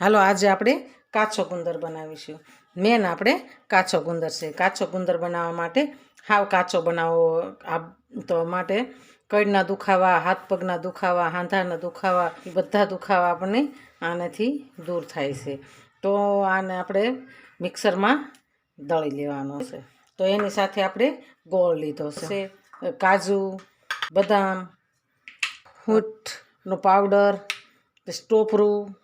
હાલો, આજે આપણે કાચો ગુંદર બનાવીશું. મેન આપણે કાચો ગુંદર છે. કાચો ગુંદર બનાવવા માટે હાવ કાચો બનાવો. આ તો માટે કડના દુખાવા, હાથ પગના દુખાવા, હાંધાના દુખાવા બધા દુખાવા આપણને આનાથી દૂર થાય છે. તો આને આપણે મિક્સરમાં દળી લેવાનો છે. તો એની સાથે આપણે ગોળ લીધો છે. કાજુ, બદામ, હૂંઠનો પાવડર, સ્ટોપરું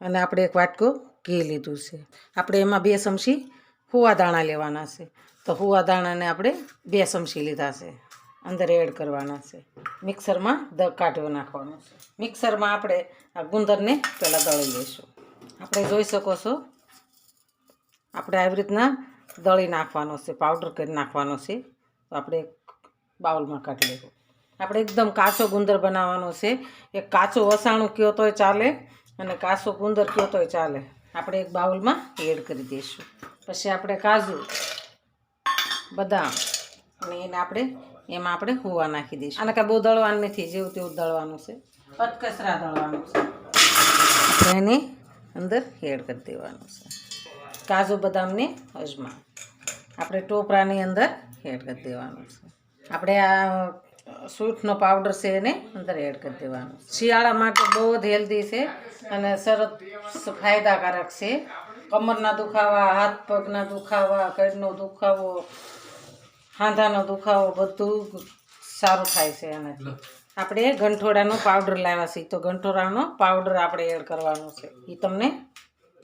અને આપણે એક વાટકો ઘી લીધું છે. આપણે એમાં બે ચમચી હુવા દાણા લેવાના છે. તો હુવા દાણાને આપણે બે ચમચી લીધા છે. અંદર એડ કરવાના છે. મિક્સરમાં દ કાઢવા નાખવાનો છે. મિક્સરમાં આપણે આ ગુંદરને પહેલાં દળી લઈશું. આપણે જોઈ શકો છો, આપણે આવી રીતના દળી નાખવાનો છે, પાવડર કરી નાખવાનો છે. તો આપણે બાઉલમાં કાઢી લેવું આપણે એકદમ કાચો ગુંદર બનાવવાનો છે. એક કાચો વસાણું કયો તોય ચાલે અને કાસો ગુંદર કયો તોય ચાલે. આપણે એક બાઉલમાં એડ કરી દઈશું. પછી આપણે કાજુ, બદામ અને એને આપણે, એમાં આપણે હોવા નાખી દઈશું. આને કાંઈ બહુ દળવાનું નથી, જેવું તેવું દળવાનું છે. પતકસરા દળવાનું છે. આપણે એની અંદર એડ કરી દેવાનું છે. કાજુ, બદામને અજમા આપણે ટોપરાની અંદર એડ કરી દેવાનું છે. આપણે આ સૂંઠનો પાવડર છે એને અંદર એડ કરી દેવાનો. શિયાળા માટે બહુ જ હેલ્ધી છે અને સરસ ફાયદાકારક છે. કમરના દુખાવા હાથ પગના દુખાવા કડનો દુખાવો હાંધાનો દુખાવો બધું સારું થાય છે એનાથી. આપણે ગંઠોડાનો પાવડર લાવ્યા છીએ. તો ગંઠોડાનો પાવડર આપણે એડ કરવાનો છે. એ તમને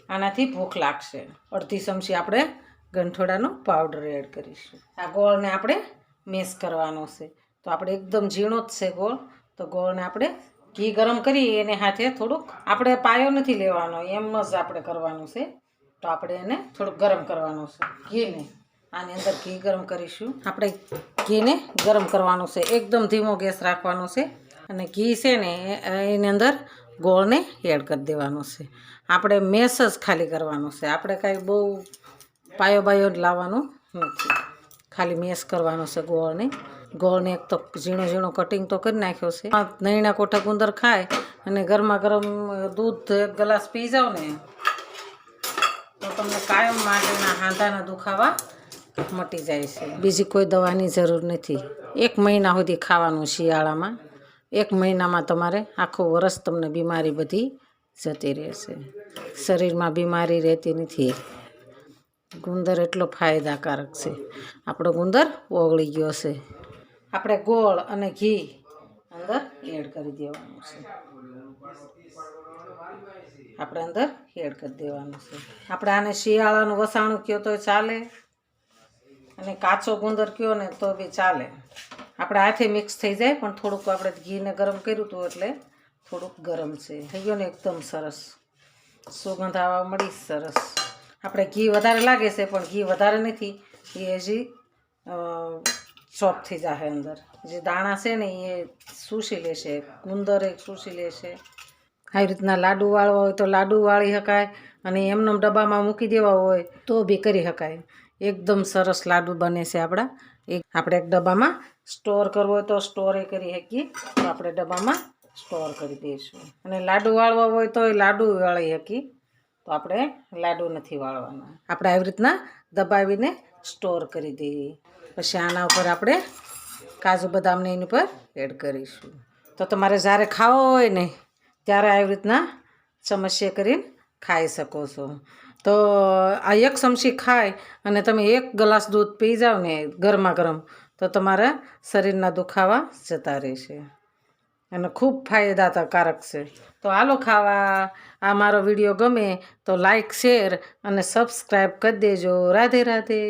આનાથી ભૂખ લાગશે. અડધી ચમચી આપણે ગંઠોડાનો પાવડર એડ કરીશું. આ ગોળને આપણે મેસ કરવાનો છે. તો આપણે એકદમ ઝીણો જ છે ગોળ. તો ગોળને આપણે ઘી ગરમ કરી એને હાથે થોડુંક આપણે પાયો નથી લેવાનો, એમ જ આપણે કરવાનું છે. તો આપણે એને થોડુંક ગરમ કરવાનું છે ઘીને. આની અંદર ઘી ગરમ કરીશું. આપણે ઘીને ગરમ કરવાનું છે. એકદમ ધીમો ગેસ રાખવાનો છે. અને ઘી છે ને એની અંદર ગોળને એડ કરી દેવાનો છે. આપણે મેસ જ ખાલી કરવાનું છે. આપણે કાંઈ બહુ પાયો બાયો લાવવાનો નથી. ખાલી મેસ કરવાનો છે ગોળને. ગોળને એક તો ઝીણો ઝીણો કટિંગ તો કરી નાખ્યો છે. નૈણા કોઠા ગુંદર ખાય અને ગરમા ગરમ દૂધ એક ગ્લાસ પી જાવ ને, તો તમને કાયમ માટેના હાંધાના દુખાવા મટી જાય છે. બીજી કોઈ દવાની જરૂર નથી. એક મહિના સુધી ખાવાનું શિયાળામાં, એક મહિનામાં તમારે આખું વરસ તમને બીમારી બધી જતી રહેશે. શરીરમાં બીમારી રહેતી નથી. ગુંદર એટલો ફાયદાકારક છે. આપણો ગુંદર ઓગળી ગયો છે. આપણે ગોળ અને ઘી અંદર એડ કરી દેવાનું છે. આપણે અંદર એડ કરી દેવાનું છે. આપણે આને શિયાળાનું વસાણું કયો તો ચાલે, અને કાચો ગુંદર કયો ને તો બી ચાલે. આપણે હાથે મિક્સ થઈ જાય, પણ થોડુંક આપણે ઘીને ગરમ કર્યું હતું એટલે થોડુંક ગરમ છે. થઈ ગયો ને એકદમ સરસ. સુગંધ આવવા મળી સરસ. આપણે ઘી વધારે લાગે છે, પણ ઘી વધારે નથી. એ હજી ચોપ થઈ જશે અંદર. જે દાણા છે ને એ સૂસી લેશે ગુંદર એક સૂસી લેશે આવી રીતના લાડુ વાળવા હોય તો લાડુ વાળી શકાય અને એમને ડબ્બામાં મૂકી દેવા હોય તો બી કરી શકાય એકદમ સરસ લાડુ બને છે આપણા. એક આપણે એક ડબ્બામાં સ્ટોર કરવો હોય તો સ્ટોરે કરી શકીએ. તો આપણે ડબ્બામાં સ્ટોર કરી દઈશું. અને લાડુ વાળવા હોય તો એ લાડુ વાળી શકીએ. તો આપણે લાડુ નથી વાળવાના. આપણે આવી રીતના દબાવીને સ્ટોર કરી દઈએ. પછી આના ઉપર આપણે કાજુ બદામને એની પર એડ કરીશું. તો તમારે જ્યારે ખાવો હોય ને, ત્યારે આવી રીતના ચમચીએ કરીને ખાઈ શકો છો. તો આ એક ચમચી ખાય અને તમે એક ગ્લાસ દૂધ પી જાઓ ને ગરમા ગરમ, તો તમારા શરીરના દુખાવા જતા રહેશે. અને ખૂબ ફાયદાકારક છે. તો હાલો ખાવા, આ મારો વીડિયો ગમે તો લાઈક શેર અને સબસ્ક્રાઈબ કરી દેજો. રાધે રાધે.